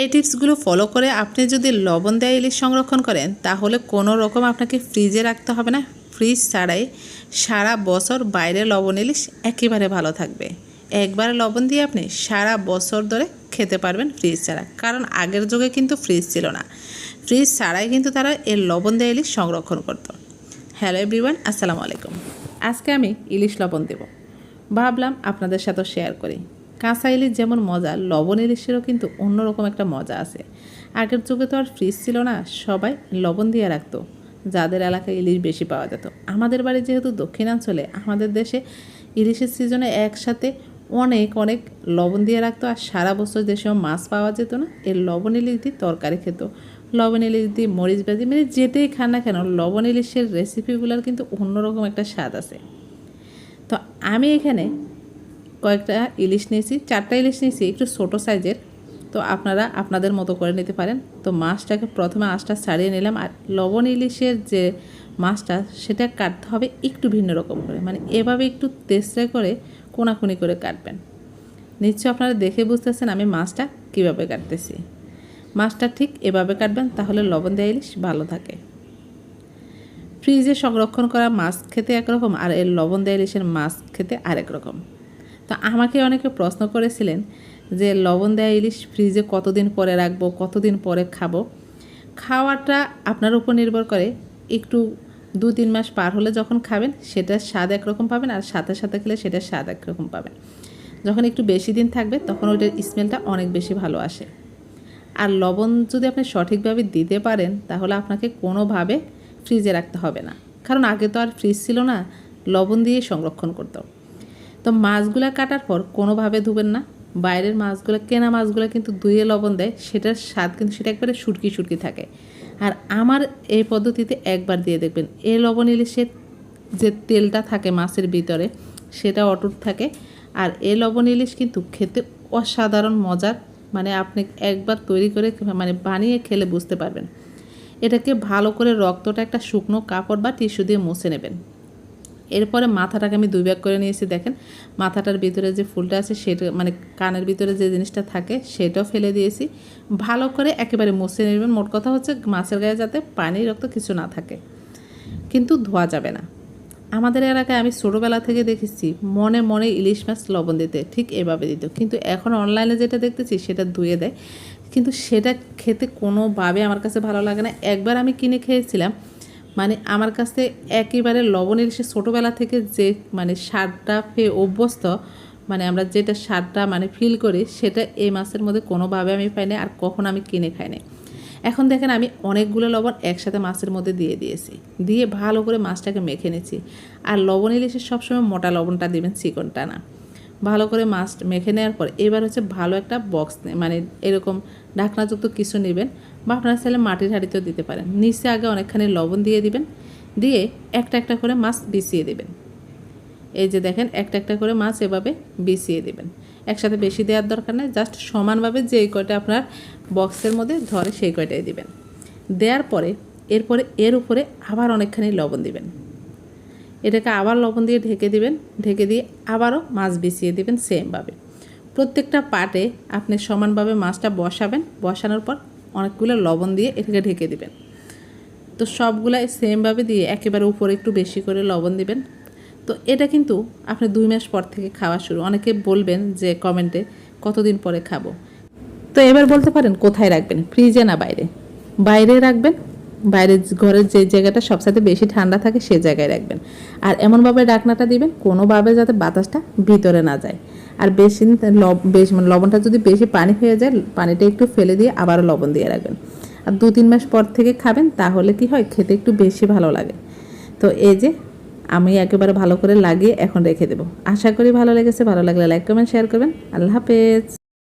এই টিপসগুলো ফলো করে আপনি যদি লবণ দেওয়া ইলিশ সংরক্ষণ করেন, তাহলে কোনো রকম আপনাকে ফ্রিজে রাখতে হবে না। ফ্রিজ ছাড়াই সারা বছর বাইরে লবণ ইলিশ একেবারে ভালো থাকবে। একবার লবণ দিয়ে আপনি সারা বছর ধরে খেতে পারবেন ফ্রিজ ছাড়া। কারণ আগের যুগে কিন্তু ফ্রিজ ছিল না। ফ্রিজ ছাড়াই কিন্তু তারা এর লবণ দেওয়া ইলিশ সংরক্ষণ করতো। হ্যালো এভরিওয়ান, আসসালামু আলাইকুম। আজকে আমি ইলিশ লবণ দেব। ভাবলাম আপনাদের সাথে শেয়ার করি। কাঁচা ইলিশ যেমন মজা লবণ ইলিশেরও কিন্তু অন্যরকম একটা মজা আছে। আগের যুগে তো আর ফ্রিজ ছিল না, সবাই লবণ দিয়ে রাখতো। যাদের এলাকায় ইলিশ বেশি পাওয়া যেত। আমাদের বাড়ি যেহেতু দক্ষিণাঞ্চলে, আমাদের দেশে ইলিশের সিজনে একসাথে অনেক অনেক লবণ দিয়ে রাখতো আর সারা বছর দেশে মাছ পাওয়া যেত না, এর লবণ ইলিশ দিয়ে তরকারি খেত। লবণ ইলিশ দিয়ে মরিচ ভাজি মানে যেতেই খান না কেন, লবণ ইলিশের রেসিপিগুলোর কিন্তু অন্যরকম একটা স্বাদ আছে। তো আমি এখানে কয়েকটা ইলিশ নিয়েছি, চারটা ইলিশ নিয়েছি, একটু ছোটো সাইজের। তো আপনারা আপনাদের মতো করে নিতে পারেন। তো মাছটাকে প্রথমে আঁশটা ছাড়িয়ে নিলাম আর লবণ ইলিশের যে মাছটা, সেটা কাটতে হবে একটু ভিন্ন রকম করে। মানে এভাবে একটু তেসরা করে, কোনাকুনি করে কাটবেন। নিশ্চয় আপনারা দেখে বুঝতেছেন আমি মাছটা কীভাবে কাটতেছি। মাছটা ঠিক এভাবে কাটবেন, তাহলে লবণ দেওয়া ইলিশ ভালো থাকে। ফ্রিজে সংরক্ষণ করা মাছ খেতে একরকম আর এর লবণ দেওয়া ইলিশের মাছ খেতে আরেক রকম। তো আমাকে অনেকে প্রশ্ন করেছিলেন যে, লবণ দেওয়া ইলিশ ফ্রিজে কতদিন পরে রাখব, কতদিন পরে খাব? খাওয়াটা আপনার উপর নির্ভর করে। একটু দু তিন মাস পার হলে যখন খাবেন, সেটার স্বাদ একরকম পাবেন আর সাথে সাথে খেলে সেটার স্বাদ একরকম পাবেন। যখন একটু বেশি দিন থাকবে, তখন ওইটার স্মেলটা অনেক বেশি ভালো আসে। আর লবণ যদি আপনি সঠিকভাবে দিতে পারেন, তাহলে আপনাকে কোনোভাবে ফ্রিজে রাখতে হবে না। কারণ আগে তো আর ফ্রিজ ছিল না, লবণ দিয়ে সংরক্ষণ করতো তো মাছগুলো কাটার পর কোনোভাবে ধুবেন না। বাইরের মাছগুলো, কেনা মাছগুলো কিন্তু ধুয়ে লবণ দেয়, সেটার স্বাদ কিন্তু সেটা একবারে সুটকি সুটকি থাকে। আর আমার এই পদ্ধতিতে একবার দিয়ে দেখবেন এই লবণ ইলিশের যে তেলটা থাকে মাছের ভিতরে, সেটা অটুট থাকে। আর এই লবণ ইলিশ কিন্তু খেতে অসাধারণ মজার মানে আপনি একবার তৈরি করে মানে বানিয়ে খেলে বুঝতে পারবেন। এটাকে ভালো করে রক্তটা একটা শুকনো কাপড় বা টিস্যু দিয়ে মুছে নেবেন। এরপরে মাথাটাকে আমি দুই ব্যাগ করে নিয়েছি, দেখেন। মাথাটার ভিতরে যে ফুলটা আছে, সেটা মানে কানের ভিতরে যে জিনিসটা থাকে, সেটাও ফেলে দিয়েছি। ভালো করে একেবারে মুছে নেবেন। মোট কথা হচ্ছে মাছের গায়ে যাতে পানি রক্ত কিছু না থাকে। কিন্তু ধোয়া যাবে না। আমাদের এলাকায় আমি ছোটোবেলা থেকে দেখেছি, মনে মনে ইলিশ মাছ লবণ দিতে, ঠিক এভাবে দিত। কিন্তু এখন অনলাইনে যেটা দেখতেছি, সেটা ধুয়ে দেয়। কিন্তু সেটা খেতে কোনোভাবে আমার কাছে ভালো লাগে না। একবার আমি কিনে খেয়েছিলাম মানে আমার কাছে একেবারে লবণ ইলিশের ছোটোবেলা থেকে যে মানে স্বাদটা পেয়ে অভ্যস্ত মানে আমরা যেটা স্বাদটা মানে ফিল করি সেটা এই মাছের মধ্যে কোনোভাবে আমি পাই না আর কখন আমি কিনে খাই না এখন দেখেন আমি অনেকগুলো লবণ একসাথে মাছের মধ্যে দিয়ে দিয়েছি। দিয়ে ভালো করে মাছটাকে মেখে নিয়েছি আর লবণ ইলিশের সবসময় মোটা লবণটা দিবেন চিকনটা না ভালো করে মাছ মেখে নেওয়ার পর এবার হচ্ছে ভালো একটা বক্স মানে এরকম ঢাকনাযুক্ত কিছু নেবেন। বা আপনারা চাইলে মাটির হাঁড়িতেও দিতে পারেন। নিচে আগে অনেকখানি লবণ দিয়ে দিবেন। দিয়ে একটা একটা করে মাছ বিছিয়ে দেবেন। এই যে দেখেন, একটা একটা করে মাছ এভাবে বিছিয়ে দেবেন। একসাথে বেশি দেওয়ার দরকার নেই, জাস্ট সমানভাবে যে কয়টা আপনার বক্সের মধ্যে ধরে সেই কয়টাই দিবেন। দেওয়ার পরে, এরপরে এর উপরে আবার অনেকখানি লবণ দিবেন। এটাকে আবার লবণ দিয়ে ঢেকে দিবেন, ঢেকে দিয়ে আবারও মাছ বিছিয়ে দিবেন সেমভাবে। প্রত্যেকটা পাটে আপনি সমানভাবে মাছটা বসাবেন। বসানোর পর অনেকগুলো লবণ দিয়ে এটাকে ঢেকে দিবেন। তো সবগুলাই সেমভাবে দিয়ে একেবারে উপরে একটু বেশি করে লবণ দিবেন। তো এটা কিন্তু আপনি দুই মাস পর থেকে খাওয়া শুরু। অনেকে বলবেন যে কমেন্টে, কতদিন পরে খাব? তো এবার বলতে পারেন, কোথায় রাখবেন? ফ্রিজে না বাইরে? বাইরে রাখবেন বাইরের ঘরের যে জায়গাটা সবসাথে বেশি ঠান্ডা থাকে সে জায়গায় রাখবেন। আর এমনভাবে ডাকনাটা দিবেন, কোনোভাবে যাতে বাতাসটা ভিতরে না যায়। আর বেশি বেশ মানে লবণটা যদি বেশি পানি হয়ে যায়, পানিটা একটু ফেলে দিয়ে আবারও লবণ দিয়ে রাখবেন। আর দু তিন মাস পর থেকে খাবেন, তাহলে কি হয়, খেতে একটু বেশি ভালো লাগে। তো এই যে, আমি একেবারে ভালো করে লাগিয়ে এখন রেখে দেবো। আশা করি ভালো লেগেছে, ভালো লাগলে লাইক কমেন্ট শেয়ার করবেন। আল্লাহ হাফেজ।